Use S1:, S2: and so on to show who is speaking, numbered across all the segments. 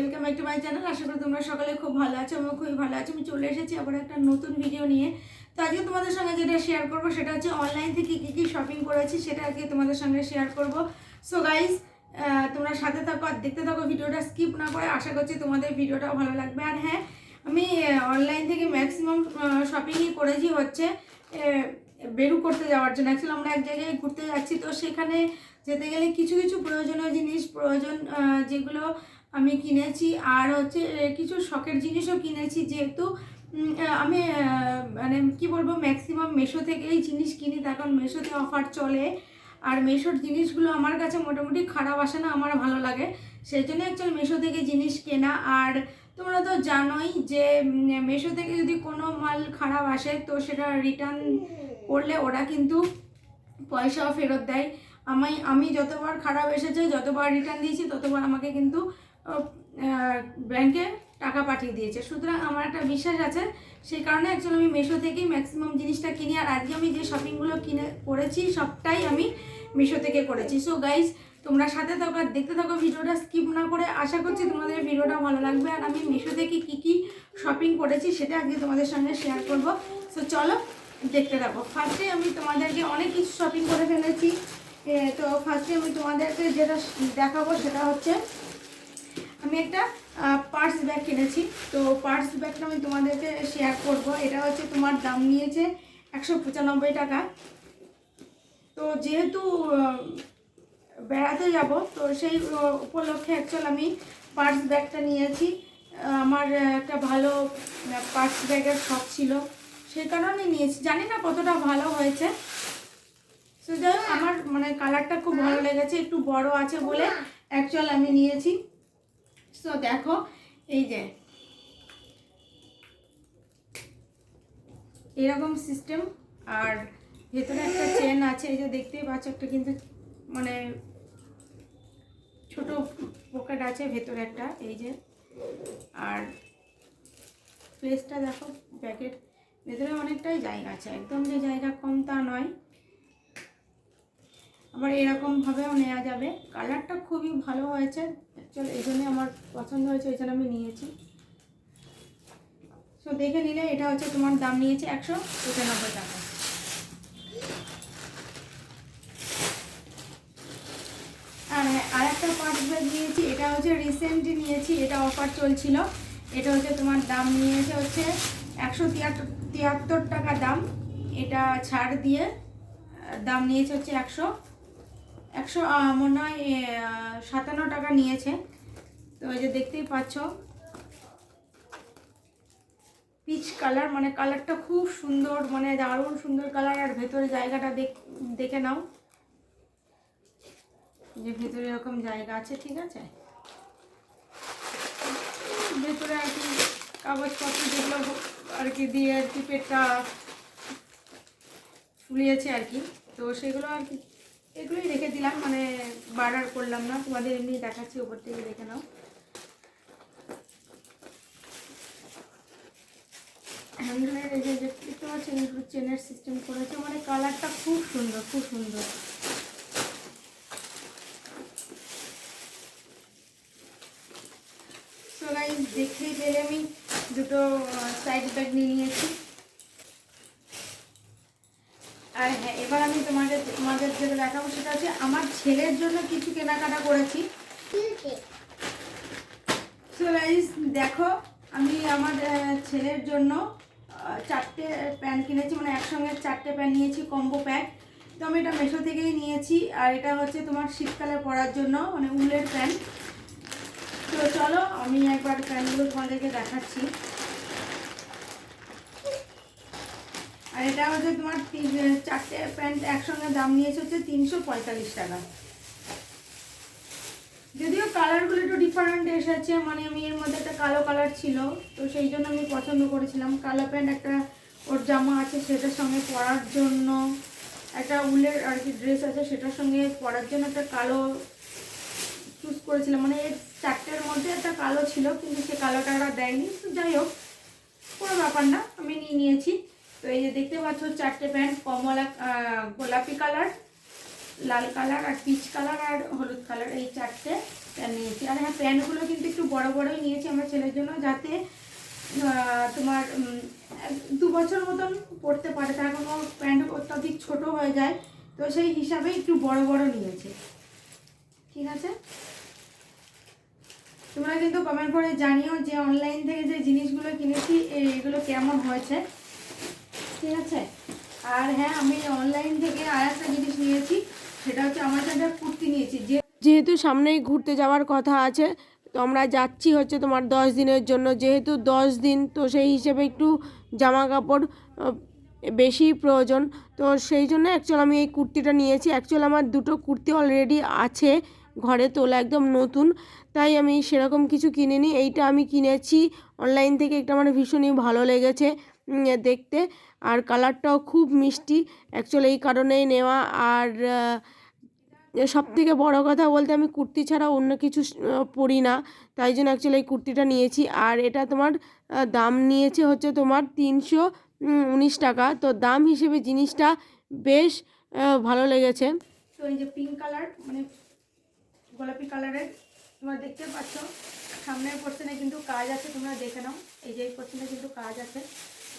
S1: Welcome back to my channel আশা করি তোমরা সকালে খুব ভালো আছো আমি খুবই ভালো আছি। আমি চলে এসেছি আবার একটা নতুন ভিডিও নিয়ে। তো আজকে তোমাদের সঙ্গে যেটা শেয়ার করব সেটা হচ্ছে অনলাইন থেকে কী কী শপিং করেছি, সেটা আজকে তোমাদের সঙ্গে শেয়ার করব। সো গাইজ তোমরা সাথে থাকো আর দেখতে থাকো ভিডিওটা স্কিপ না করে আশা করছি তোমাদের ভিডিওটাও ভালো লাগবে। আর হ্যাঁ আমি অনলাইন থেকে ম্যাক্সিমাম শপিংই করেছি হচ্ছে বেরু করতে যাওয়ার জন্য। অ্যাকচুয়ালি আমরা এক জায়গায় ঘুরতে যাচ্ছি, তো সেখানে যেতে গেলে কিছু কিছু প্রয়োজনীয় জিনিস, প্রয়োজন যেগুলো আমি কিনেছি আর হচ্ছে কিছু শখের জিনিসও কিনেছি যেহেতু আমি মানে কি বলব ম্যাক্সিমাম মেশো থেকেই জিনিস কিনি, তার কারণ মেশোতে অফার চলে। আর মেশোর জিনিসগুলো আমার কাছে মোটামুটি খারাপ আসে না, আমার ভালো লাগে। সেই জন্য অ্যাকচুয়ালি মেশো থেকে জিনিস কেনা। আর তোমরা তো জানোই যে মেশো থেকে যদি কোনো মাল খারাপ আসে, তো সেটা রিটার্ন করলে ওরা কিন্তু পয়সাও ফেরত দেয়। আমি আমি যতবার খারাপ এসেছে, যতবার রিটার্ন দিয়েছি, ততবার আমাকে কিন্তু ব্যাংকে টাকা পাঠিয়ে দিয়েছে। সুতরাং আমার একটা বিশ্বাস আছে, সেই কারণে অ্যাকচুয়ালি আমি মেশো থেকেই ম্যাক্সিমাম জিনিসটা কিনি। আর আজকে আমি যে শপিংগুলো কিনে করেছি, সবটাই আমি মিশো থেকে করেছি। সো গাইজ তোমরা সাথে থাকো আর দেখতে থাকো ভিডিওটা স্কিপ না করে আশা করছি তোমাদের ভিডিওটা ভালো লাগবে। আর আমি মিশো থেকে কী কী শপিং করেছি, সেটা আজকে তোমাদের সঙ্গে শেয়ার করব। সো চলো, দেখতে থাকো। ফার্স্টে আমি তোমাদেরকে অনেক কিছু শপিং করে ফেলেছি। তো ফার্স্টে আমি তোমাদেরকে যেটা দেখাবো সেটা হচ্ছে আমি একটা পার্স ব্যাগ কিনেছি। তো পার্স ব্যাগটা আমি তোমাদেরকে শেয়ার করব। এটা হচ্ছে তোমার দাম নিয়েছে একশো পঁচানব্বই টাকা। তো যেহেতু বেড়াতে যাব তো সেই উপলক্ষে অ্যাকচুয়াল আমি পার্স ব্যাগটা নিয়েছি। আমার একটা ভালো পার্স ব্যাগের শখ ছিল। সেই কারণে নিয়েছি। জানি না কতটা ভালো হয়েছে। তো যাই হোক, আমার মানে কালারটা খুব ভালো লেগেছে। একটু বড় আছে বলে অ্যাকচুয়াল আমি নিয়েছি। সো দেখো, এই যে। এরকম সিস্টেম আর ভেতরে একটা চেন আছে, এই যে দেখতেই পাচ্ছ, একটা কিন্তু মানে ছোট পকেট আছে, ভেতরে একটা, এই যে। আর প্লেসটা দেখো প্যাকেট ভেতরে অনেকটাই জায়গা আছে, একদম যে জায়গা কম তা নয়। আবার এরকমভাবেও নেওয়া যাবে। কালারটা খুবই ভালো হয়েছে অ্যাকচুয়ালি এই জন্যই আমার পছন্দ হয়েছে ওই জন্য আমি নিয়েছি। সো দেখে নিলে এটা হচ্ছে তোমার দাম নিয়েছে একশো পঁচানব্বই টাকা। আর আর একটা পার্স ব্যাগ নিয়েছি, এটা হচ্ছে রিসেন্টলি নিয়েছি, এটা অফার চলছিল। এটা হচ্ছে তোমার দাম নিয়েছে হচ্ছে একশো তিয়াত্তর টাকা দাম। এটা ছাড় দিয়ে দাম নিয়েছে হচ্ছে একশো একশো মনে হয় সাতান্ন টাকা নিয়েছে। তো এই যে দেখতেই পাচ্ছ পিচ কালার মানে কালারটা খুব সুন্দর মানে দারুণ সুন্দর কালার আর ভেতরে জায়গাটা দেখ- নাও। যে ভেতরে এরকম জায়গা আছে, ঠিক আছে? ভেতরে আর কি কাগজপত্র যেগুলো আর কি দিয়ে আর কি পেটটা ফুলিয়েছে আর কি। তো সেগুলো আর কি এগুলোই রেখে দিলাম মানে বার্ডার করলাম না, তোমাদের এমনি দেখাচ্ছি, ওপর থেকে দেখে নাও। হ্যান্ডেলের এই যে দেখতে পাচ্ছেন একটু চেনের সিস্টেম করেছে মানে কালারটা খুব সুন্দর খুব সুন্দর। গাইজ পেলে আমি দুটো সাইড ব্যাগ নিয়ে নিয়েছি। আর হ্যাঁ এবার আমি তোমাদের তোমাদের যেটা দেখাবো সেটা হচ্ছে আমার ছেলের জন্য কিছু কেনাকাটা করেছি। সো দেখো, আমি আমার ছেলের জন্য চারটে প্যান্ট কিনেছি মানে একসঙ্গে চারটে প্যান্ট নিয়েছি, কম্বো প্যান্ট তো আমি এটা মেশো থেকেই নিয়েছি, আর এটা হচ্ছে তোমার শীতকালে পরার জন্য মানে উলের প্যান্ট তো চলো, আমি একবার প্যান্টগুলো তোমাদেরকে দেখাচ্ছি। আর এটা হচ্ছে তোমার চারটে প্যান্ট একসঙ্গে দাম নিয়েছে হচ্ছে তিনশো পঁয়তাল্লিশ টাকা। যদিও কালারগুলো একটু ডিফারেন্ট এসেছে মানে আমি এর মধ্যে একটা কালো কালার ছিল, তো সেই জন্য আমি পছন্দ করেছিলাম। কালো প্যান্ট একটা ওর জামা আছে, সেটার সঙ্গে পরার জন্য, একটা উলের আর কি ড্রেস আছে, সেটার সঙ্গে পরার জন্য একটা কালো চুজ করেছিলাম। মানে এর চারটের মধ্যে একটা কালো ছিল, কিন্তু সে কালোটা ওরা দেয়নি। তো যাই হোক, কোনো ব্যাপার না, আমি নিয়ে নিয়েছি। তো এই যে দেখতে পাচ্ছ, চারটে প্যান্ট কমলা গোলাপি কালার লাল কালার আর পিচ কালার আর হলুদ কালার এই চারটে প্যান্ট নিয়েছি। আর হ্যাঁ প্যান্টগুলো কিন্তু একটু বড় বড়ই নিয়েছি আমার ছেলের জন্য, যাতে তোমার দু বছর মতন পড়তে পারে, তার কোনো প্যান্ট অত্যাধিক ছোট হয়ে যায়, তো সেই হিসাবে একটু বড় বড় নিয়েছি। ঠিক আছে? তোমরা কিন্তু কমেন্ট করে জানিও যে অনলাইন থেকে যে জিনিসগুলো কিনেছি, এগুলো কেমন হয়েছে। ঠিক আছে? আর হ্যাঁ আমি অনলাইন থেকে আর একটা জিনিস নিয়েছি, সেটা হচ্ছে আমার একটা কুর্তি নিয়েছি, যে
S2: যেহেতু সামনেই ঘুরতে যাওয়ার কথা আছে, তো আমরা যাচ্ছি হচ্ছে তোমার দশ দিনের জন্য। যেহেতু দশ দিন, তো সেই হিসেবে একটু জামা কাপড় বেশি প্রয়োজন। তো সেই জন্য অ্যাকচুয়াল আমি এই কুর্তিটা নিয়েছি। অ্যাকচুয়াল আমার দুটো কুর্তি অলরেডি আছে ঘরে তোলা, একদম নতুন। তাই আমি সেরকম কিছু কিনিনি। এইটা আমি কিনেছি। অনলাইন থেকে একটা আমার ভীষণই ভালো লেগেছে। দেখতে। আর কালারটাও খুব মিষ্টি। অ্যাকচুয়ালি এই কারণেই নেওয়া। আর সব থেকে বড় কথা বলতে আমি কুর্তি ছাড়া অন্য কিছু পরি না। তাই জন্য অ্যাকচুয়ালি এই কুর্তিটা নিয়েছি। আর এটা তোমার দাম নিয়েছে হচ্ছে তোমার তিনশো উনিশ টাকা। তো দাম হিসেবে জিনিসটা বেশ ভালো লেগেছে।
S1: তো এই যে পিঙ্ক কালার মানে গোলাপি কালারের তোমরা দেখতে পাচ্ছ। সামনের পোর্শনে কিন্তু কাজ আছে, তোমরা দেখে নাও। এই যে এই পোর্শনে কিন্তু কাজ আছে।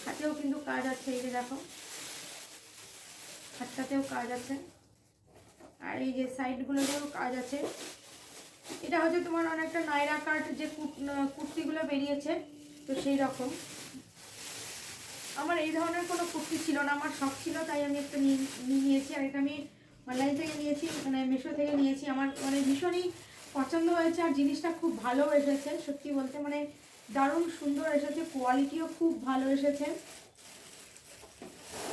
S1: হাতেও কিন্তু কাজ আছে, এই যে দেখো। হাতটাতেও কাজ আছে। আর এই যে সাইডগুলোতেও কাজ আছে। এটা হচ্ছে তোমার অনেকটা নাইরা কাট যে কুর্তিগুলো বেরিয়েছে, তো সেই রকম। আমার এই ধরনের কোনো কুর্তি ছিল না, আমার শখ ছিল, তাই আমি একটা নিয়ে নিয়ে নিয়েছি। আর এটা আমি অনলাইন থেকে নিয়েছি মানে মিশো থেকে নিয়েছি। আমার মানে ভীষণই পছন্দ হয়েছে, আর জিনিসটা খুব ভালো এসেছে, সত্যি বলতে। মানে দারুণ সুন্দর এসেছে কোয়ালিটিও খুব ভালো এসেছে।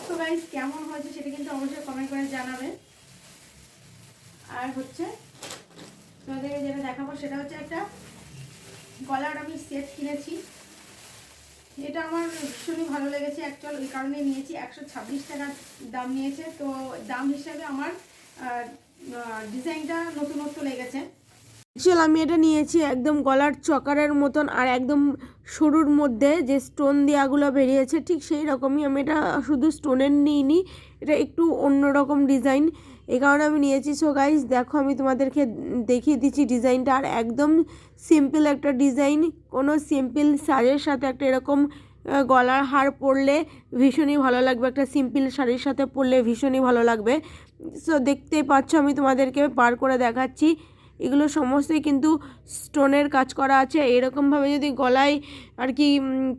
S1: তো গাইজ কেমন হয়েছে সেটা কিন্তু অবশ্যই কমেন্ট করে জানাবে আর হচ্ছে, তোমাদেরকে যেটা দেখাবো সেটা হচ্ছে একটা গলার আমি সেট কিনেছি। এটা আমার ভীষণই ভালো লেগেছে অ্যাকচুয়াল ওই কারণে নিয়েছি, একশো ছাব্বিশ টাকার দাম নিয়েছে। তো দাম হিসাবে আমার ডিজাইনটা নতুনত্ব লেগেছে।
S2: অ্যাকচুয়াল আমি এটা নিয়েছি একদম গলার চকারের মতন আর একদম সরুর মধ্যে যে স্টোন দেওয়াগুলো বেরিয়েছে, ঠিক সেই রকমই আমি এটা শুধু স্টোনের নিইনি, এটা একটু অন্যরকম ডিজাইন এই কারণে আমি নিয়েছি। সো গাইজ দেখো আমি তোমাদেরকে দেখিয়ে দিচ্ছি ডিজাইনটা আর একদম সিম্পল একটা ডিজাইন কোনো সিম্পল শাড়ির সাথে একটা এরকম গলার হার পরলে ভীষণই ভালো লাগবে। একটা সিম্পল শাড়ির সাথে পরলে ভীষণই ভালো লাগবে। সো দেখতেই পাচ্ছ, আমি তোমাদেরকে পার করে দেখাচ্ছি। এগুলো সমস্তই কিন্তু স্টোনের কাজ করা আছে। এরকমভাবে যদি গলায় আর কি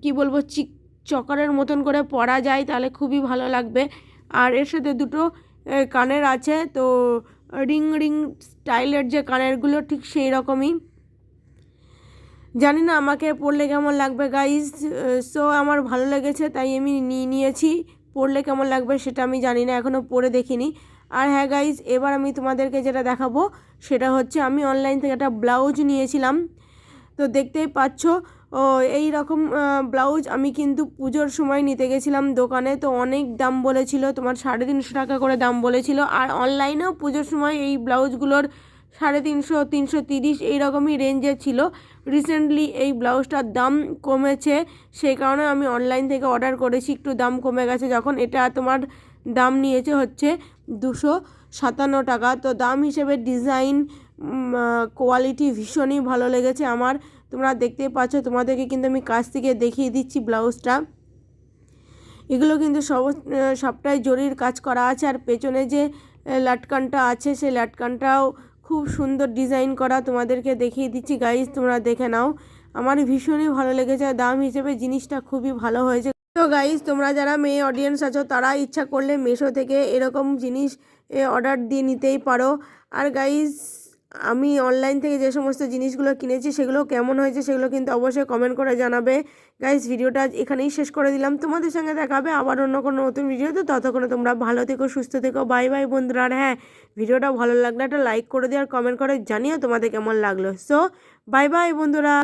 S2: কি বলব, চিক চকারের মতন করে পরা যায়, তাহলে খুবই ভালো লাগবে। আর এর সাথে দুটো কানের আছে, তো রিং রিং স্টাইলের যে কানেরগুলো, ঠিক সেই রকমই। জানি না আমাকে পরলে কেমন লাগবে গাইজ সো আমার ভালো লেগেছে, তাই আমি নিয়ে নিয়েছি। পরলে কেমন লাগবে, সেটা আমি জানি না এখনও পরে দেখিনি। আর হ্যাঁ গাইজ এবার আমি তোমাদেরকে যেটা দেখাবো, সেটা হচ্ছে আমি অনলাইন থেকে একটা ব্লাউজ নিয়েছিলাম। তো দেখতেই পাচ্ছ, ও এই রকম ব্লাউজ আমি কিন্তু পুজোর সময় নিতে গেছিলাম দোকানে। তো অনেক দাম বলেছিল, তোমার সাড়ে তিনশো টাকা করে দাম বলেছিল। আর অনলাইনেও পুজোর সময় এই ব্লাউজগুলোর সাড়ে তিনশো তিনশো তিরিশ এইরকমই রেঞ্জে ছিল। রিসেন্টলি এই ব্লাউজটার দাম কমেছে, সেই কারণে আমি অনলাইন থেকে অর্ডার করেছি, একটু দাম কমে গেছে। যখন এটা তোমার দাম নিয়েছে হচ্ছে দুশো সাতান্ন টাকা। তো দাম হিসেবে ডিজাইন কোয়ালিটি ভীষণই ভালো লেগেছে আমার। তোমরা দেখতেই পাচ্ছ, তোমাদেরকে কিন্তু আমি কাছ থেকে দেখিয়ে দিচ্ছি ব্লাউজটা। এগুলো কিন্তু সব, সবটাই জরির কাজ করা আছে। আর পেছনে যে লাটকানটা আছে, সেই লাটকানটাও খুব সুন্দর ডিজাইন করা তোমাদেরকে দেখিয়ে দিচ্ছি। গাইজ, তোমরা দেখে নাও। আমার ভীষণই ভালো লেগেছে। দাম হিসেবে জিনিসটা খুবই ভালো হয়েছে। তো গাইজ তোমরা যারা মেয়ে অডিয়েন্স আছো, তারা ইচ্ছা করলে মেশো থেকে এরকম জিনিস অর্ডার দিয়ে নিতেই পারো। আর গাইজ আমি অনলাইন থেকে যে সমস্ত জিনিসগুলো কিনেছি, সেগুলো কেমন হয়েছে, সেগুলো কিন্তু অবশ্যই কমেন্ট করে জানাবে। গাইজ ভিডিওটা এখানেই শেষ করে দিলাম। তোমাদের সঙ্গে দেখাবে আবার অন্য কোনো নতুন ভিডিওতে। ততক্ষণে তোমরা ভালো থেকো, সুস্থ থেকো। বাই বাই বন্ধুরা। আর হ্যাঁ ভিডিওটা ভালো লাগলে একটা লাইক করে দিও আর কমেন্ট করে জানিও তোমাদের কেমন লাগল। সো বাই বাই বন্ধুরা।